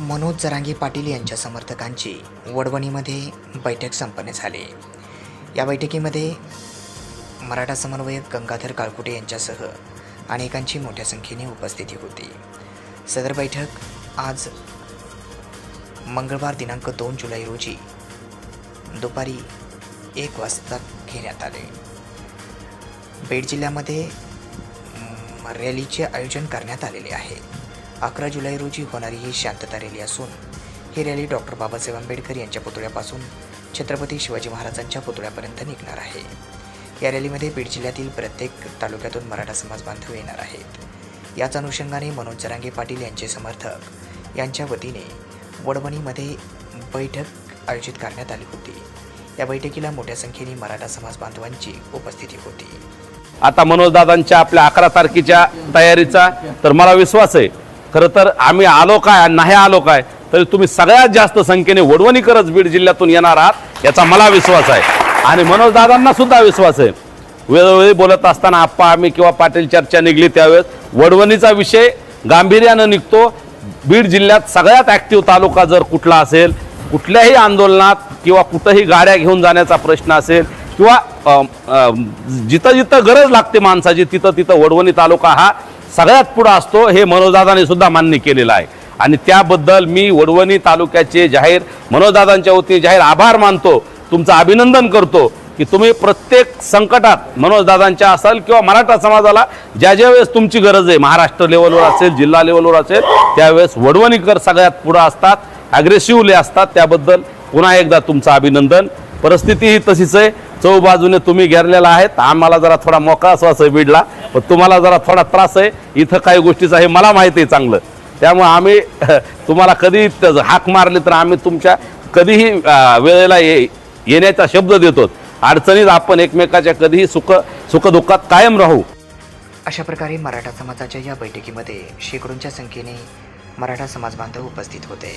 मनोज जरांगे पाटील यांच्या समर्थकांची वडवणीमध्ये बैठक संपन्न झाली. या बैठकीमध्ये मराठा समन्वयक गंगाधर काळकुटे यांच्यासह अनेकांची मोठ्या संख्येने उपस्थिती होती. सदर बैठक आज मंगळवार दिनांक दोन जुलै रोजी दुपारी एक वाजता घेण्यात आले. बीड जिल्ह्यामध्ये रॅलीचे आयोजन करण्यात आलेले आहे. अकरा जुलै रोजी होणारी ही शांतता रॅली असून ही रॅली डॉक्टर बाबासाहेब आंबेडकर यांच्या पुतळ्यापासून छत्रपती शिवाजी महाराजांच्या पुतळ्यापर्यंत निघणार आहे. या रॅलीमध्ये बीड जिल्ह्यातील प्रत्येक तालुक्यातून मराठा समाज बांधव येणार आहेत. याच अनुषंगाने मनोज जरांगे पाटील यांचे समर्थक यांच्या वतीने वडवणीमध्ये बैठक आयोजित करण्यात आली होती. या बैठकीला मोठ्या संख्येने मराठा समाज बांधवांची उपस्थिती होती. आता मनोजदादांच्या आपल्या अकरा तारखेच्या तयारीचा तर मला विश्वास आहे खरं तर आम्ही आलो काय आणि नाही आलो काय तरी तुम्ही सगळ्यात जास्त संख्येने वडवणीकरच बीड जिल्ह्यातून येणार आहात याचा मला विश्वास आहे. आणि मनोजदादांना सुद्धा विश्वास आहे. वेळोवेळी बोलत असताना आप्पा आम्ही किंवा पाटील चर्चा निघली त्यावेळेस वडवणीचा विषय गांभीर्यानं निघतो. बीड जिल्ह्यात सगळ्यात ॲक्टिव्ह तालुका जर कुठला असेल कुठल्याही आंदोलनात किंवा कुठंही गाड्या घेऊन जाण्याचा प्रश्न असेल किंवा जिथं जिथं गरज लागते माणसाची तिथं तिथं वडवणी तालुका हा सगळ्यात पुढं असतो हे मनोजदादाने सुद्धा मान्य केलेलं आहे. आणि त्याबद्दल मी वडवणी तालुक्याचे जाहीर मनोजदादांच्या वतीने जाहीर आभार मानतो. तुमचं अभिनंदन करतो की तुम्ही प्रत्येक संकटात मनोजदादांच्या असाल किंवा मराठा समाजाला ज्या ज्या वेळेस तुमची गरज आहे महाराष्ट्र लेवलवर असेल जिल्हा लेवलवर असेल त्यावेळेस वडवणीकर सगळ्यात पुढं असतात ॲग्रेसिव्हली असतात. त्याबद्दल पुन्हा एकदा तुमचं अभिनंदन. परिस्थिती ही तशीच आहे. चौ बाजूने तुम्ही घेरलेला आहेत. आम्हाला जरा थोडा मोकळा श्वास आहे बीडला. पण तुम्हाला जरा थोडा त्रास आहे. इथं काही गोष्टीचा हे मला माहिती आहे चांगलं. त्यामुळं आम्ही तुम्हाला कधी हाक मारली तर आम्ही तुमच्या कधीही वेळेला ये येण्याचा शब्द देतो. अडचणीत आपण एकमेकाच्या कधीही सुख सुखदुःखात कायम राहू. अशा प्रकारे मराठा समाजाच्या या बैठकीमध्ये शेकडोंच्या संख्येने मराठा समाज बांधव उपस्थित होते.